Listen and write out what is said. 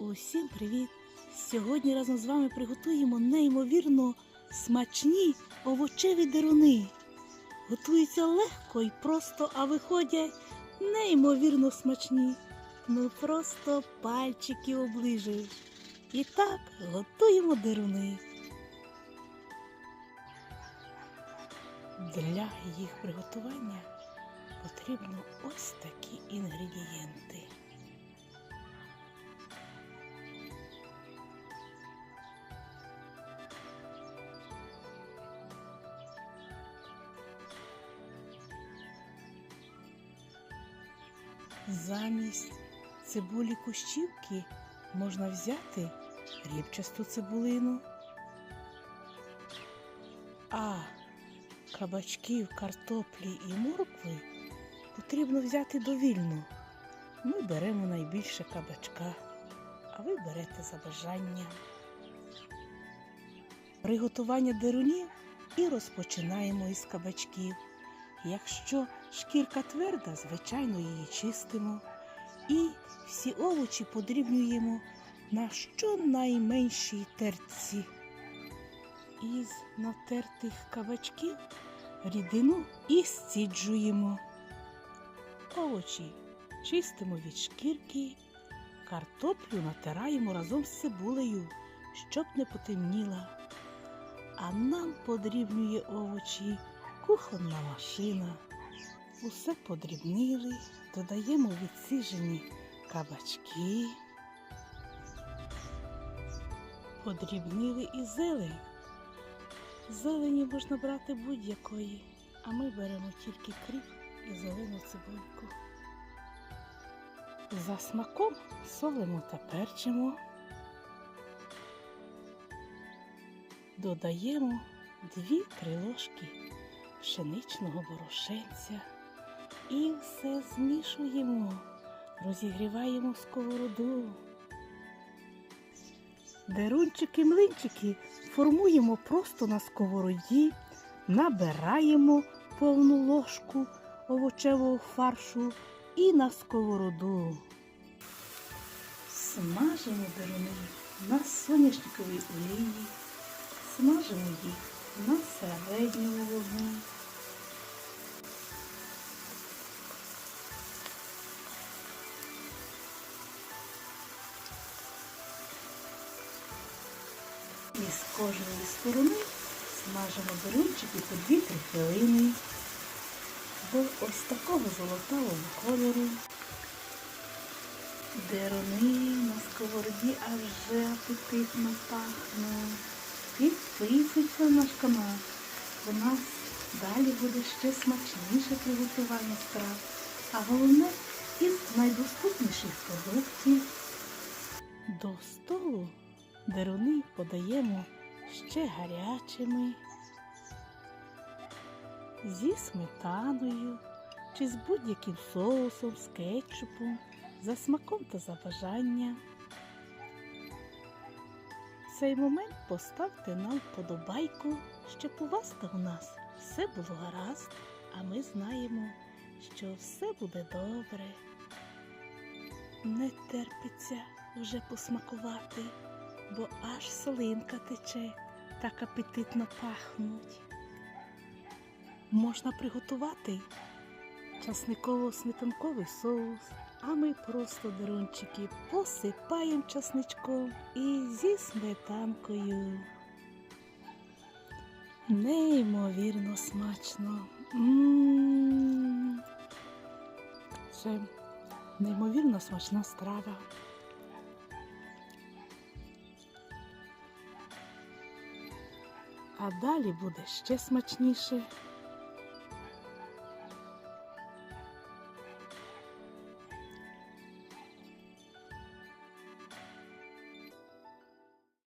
Усім привіт! Сьогодні разом з вами приготуємо неймовірно смачні овочеві деруни. Готуються легко і просто, а виходять неймовірно смачні. Ну просто пальчики оближуєш. І так готуємо деруни. Для їх приготування потрібно ось такі інгредієнти. Замість цибулі кущівки можна взяти рібчасту цибулину, а кабачків, картоплі і моркви потрібно взяти довільно. Ми беремо найбільше кабачка, а ви берете за бажанням. Приготування дерунів і розпочинаємо із кабачків. Якщо шкірка тверда, звичайно, її чистимо. І всі овочі подрібнюємо на щонайменшій терці. Із натертих кабачків рідину і сціджуємо. Овочі чистимо від шкірки, картоплю натираємо разом з цибулею, щоб не потемніла. А нам подрібнює овочі кухонна машина. Усе подрібнили, додаємо відсіжені кабачки, подрібнили і зелень. Зелені можна брати будь-якої, а ми беремо тільки кріп і зелену цибульку. За смаком солимо та перчимо. Додаємо 2-3 ложки пшеничного борошенця і все змішуємо, розігріваємо сковороду. Дерунчики-млинчики формуємо просто на сковороді, набираємо повну ложку овочевого фаршу і на сковороду. Смажимо деруни на соняшниковій олії, смажимо їх на середньому вогні. І з кожної сторони смажимо дерунчики по 2-3 хвилини до ось такого золотавого кольору. Деруни на сковороді аж вже апетитно пахнуть. Підписуйся на наш канал. У нас далі буде ще смачніше приготування страв, а головне із найдоступніших продуктів. До столу деруни подаємо ще гарячими, зі сметаною чи з будь-яким соусом, з кетчупом, за смаком та за бажанням. Цей момент поставте нам вподобайку, щоб у вас та у нас все було гаразд, а ми знаємо, що все буде добре. Не терпиться вже посмакувати, бо аж слинка тече, так апетитно пахнуть. Можна приготувати часниково-сметанковий соус, а ми просто дерунчики посипаємо часничком і зі сметанкою. Неймовірно смачно. М. Це неймовірно смачна страва. А далі буде ще смачніше.